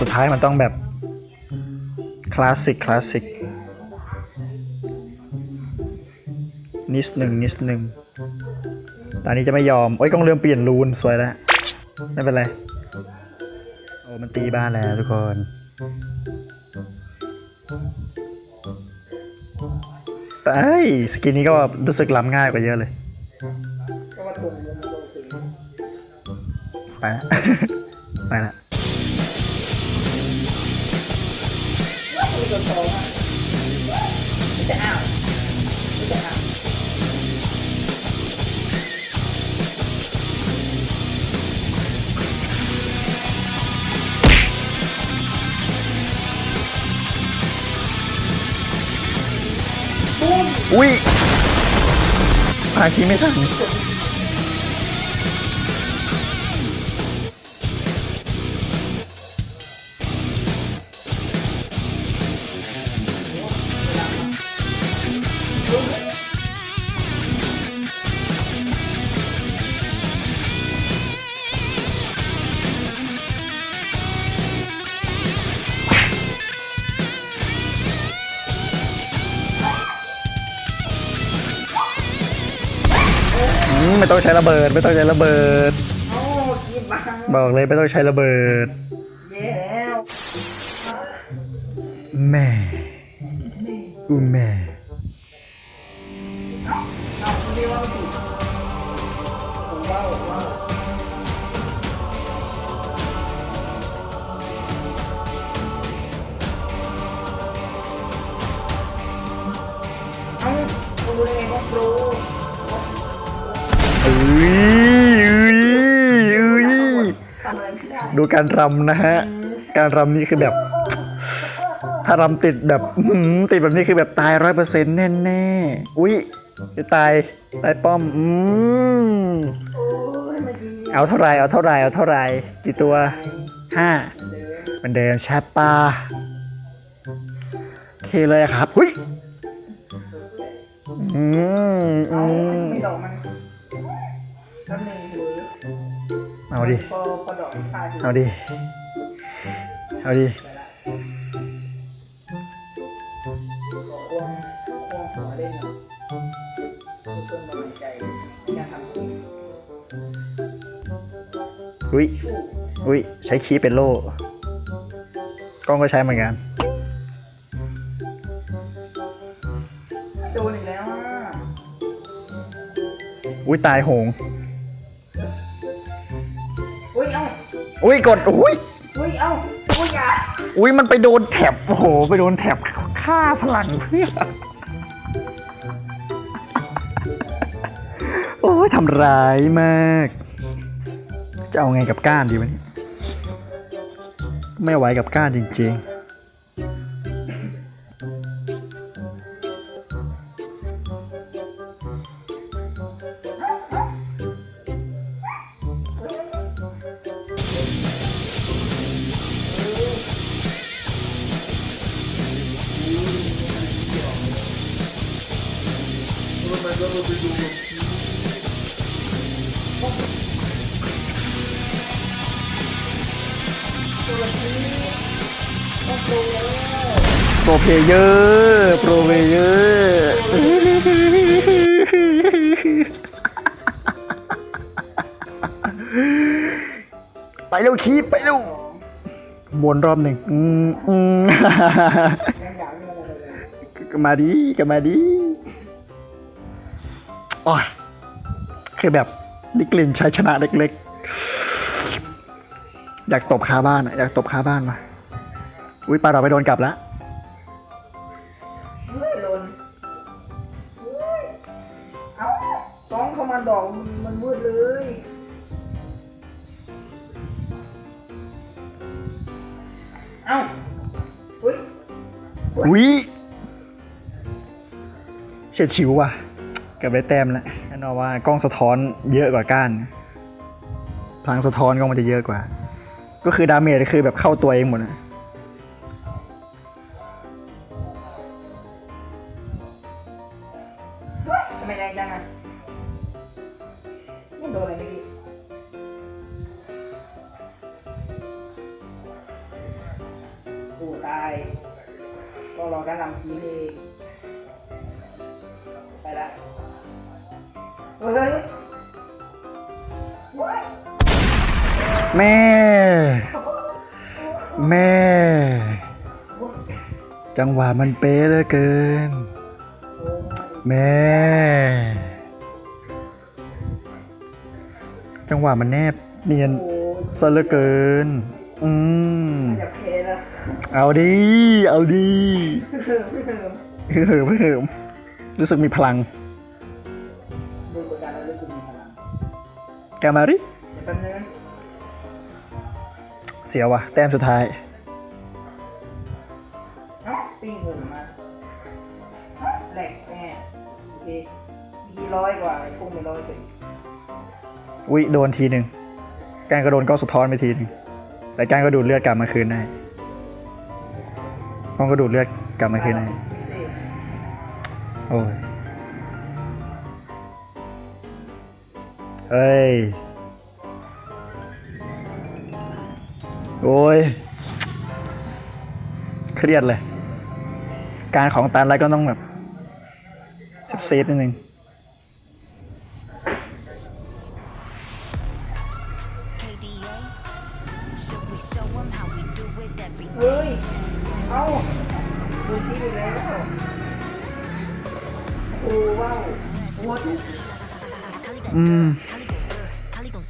สุดท้ายมันต้องแบบคลาสสิกคลาสสิกนิดหนึ่งนิดหนึ่งตอนนี้จะไม่ยอม โอ้ยกล้องเริ่มเปลี่ยนรูนสวยแล้ว ไม่เป็นไร โอ้มันตีบ้านแล้วทุกคนไอ้ยสกินนี้ก็รู้สึกล้ำง่ายกว่าเยอะเลยก็มาตุ่มมุมลงสีไปละ ไปละ คือตัวโตอะไม่จะอ้าวไม่จะอ้าวอุ้ยพาคีไม่ทัน ไม่ต้องใช้ระเบิด ไม่ต้องใช้ระเบิด โอ้กินบังบอกเลยไม่ต้องใช้ระเบิดเย้แล้วแม่อูแม่เอาคนเดียวเอาสิโอ้ว้าวว้า ด้ดูการรำนะฮะ การรำนี่คือแบบ ถ้ารำติดแบบอื้อหือติดแบบนี้คือแบบตายร้อยเปอร์เซ็นต์แน่ๆอุ้ยจะตายตายป้อม อืมโอ้ยมาดีเอาเท่าไหรเอาเท่าไหรเอาเท่าไหรกี่ตัวห้าเดินเหมือนเดิมใช่ปะโอเคเลยครับหุ้ยอืมอืเอาม เอาดิ พอพอดอกขาดเอาดิ เอาดิควงควงหัวเล่นเนาะเพื่อนมาใจอยากทำอุ้ยอุ้ย ใช้คีย์เป็นโล่ กล้องก็ใช้เหมือนกัน โดนอีกแล้วอะอุ้ยตายโหง อุ้ยกดอุ้ยอุ้ยเอ้าอุ้ยอย่าอุ้ยมันไปโดนแท็บโอ้โหไปโดนแท็บฆ่าพลังเพื่อโอ้ยทำร้ายมาก จะเอาไงกับก้านดีวะเนี่ยไม่ไหวกับก้านจริงๆ โปรเพเยอร์โปรเพเยอร์ไปเร็วคีบไปเร็ววนรอบหนึ่งอืมอืมยังอยากมาดีก็มาดี โอ้ยคือแบบได้กลิ่นชัยชนะเล็กๆ อยากตบคาบ้านอะอยากตบคาบ้านมาอุ้ยปลาเราไปโดนกลับแล้วเฮ้ยหล่นอุ้ยเอ้าสองเข้ามาดอกมันมันมืดเลยเอ้าอุ้ยอุ้ยเฉียดฉิวว่ะ เกับได้แต้มแล้วแน่นอนว่ากล้องสะท้อนเยอะกว่าก้านพลังสะท้อนกล้องมันจะเยอะกว่า ก็คือดาเมจคือแบบเข้าตัวเองหมดนะทำไมแรงจังอะไม่โดนอะไรไม่ดีก็รอการทำทีมเอง เฮ้ยแม่ แม่ จังหวะมันเป๊ะเหลือเกิน แม่ จังหวะมันแนบเนียนซะเหลือเกิน อืม อยาเพลละเอาดี เอาดีเหิมเหิมรู้สึกมีพลัง แกมาดิเดี๋ยวแป๊บนึงเสียวว่ะ แต้มสุดท้าย เอ้าปิ้งหุ่นมาแหลกแน่โอเคมีร้อยกว่าไอ้พุ่งไปร้อยถึงอุ๊ยโดนทีหนึ่งแกงก็โดนก้อนสะท้อนไปทีหนึ่งแต่แกงก็ดูดเลือดกลับมาคืนได้ก้องก็ดูดเลือดกลับมาคืนได้โอ้ย เฮ้ย โอ้ย เครียดเลย การของตันอะไรก็ต้องแบบเซฟๆนิดนึง KDA. Should we show 'em how we do it every เฮ้ย เอ้าดูที่อยู่แล้วโอ้ว้าวโอ้ทุกอืม อ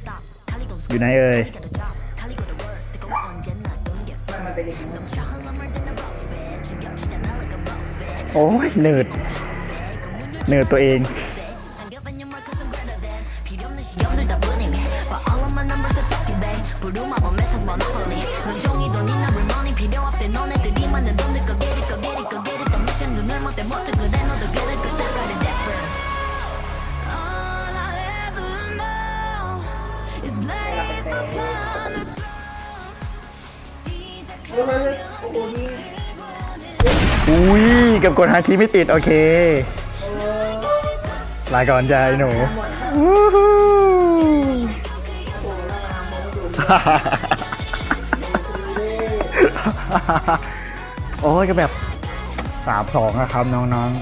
ยู่ไหนเอ่ย Kali got the drop. Kali got the word. 뜨거워 언제나 don't get มันเป็นอย่างนี้ 넘쳐 흘러물 드는 buffet. 죽여주잖아 like a buffet. โอ้ยเนิร์ดเนิร์ดตัวเอง I'm giving you more 'cause โอ้โหนี่อุ้ยเกับกดหาทีไม่ติด โอเค เออลาก่อนใจาไอ้หนูวู้ฮู้ โอ้โหล้วมามองดูโอ้ยก็แบบสามสองอะครับน้องๆ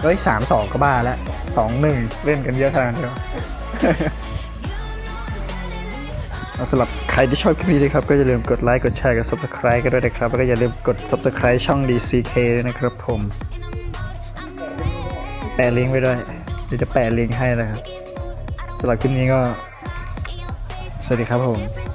เฮ้ยสามสองก็บ้าแล้วสองหนึ่งเล่นกันเยอะขนาดนี้วะ สำหรับใครที่ชอบคลิปนี้นะครับ ก็อย่าลืมกดไลค์ กดแชร์กด subscribe กันด้วยนะครับ แล้วก็อย่าลืมกด subscribe ช่อง DCK ด้วยนะครับผม แปะลิงก์ไว้ด้วย เดี๋ยวจะแปะลิงก์ให้นะครับสำหรับคลิปนี้ก็ สวัสดีครับผม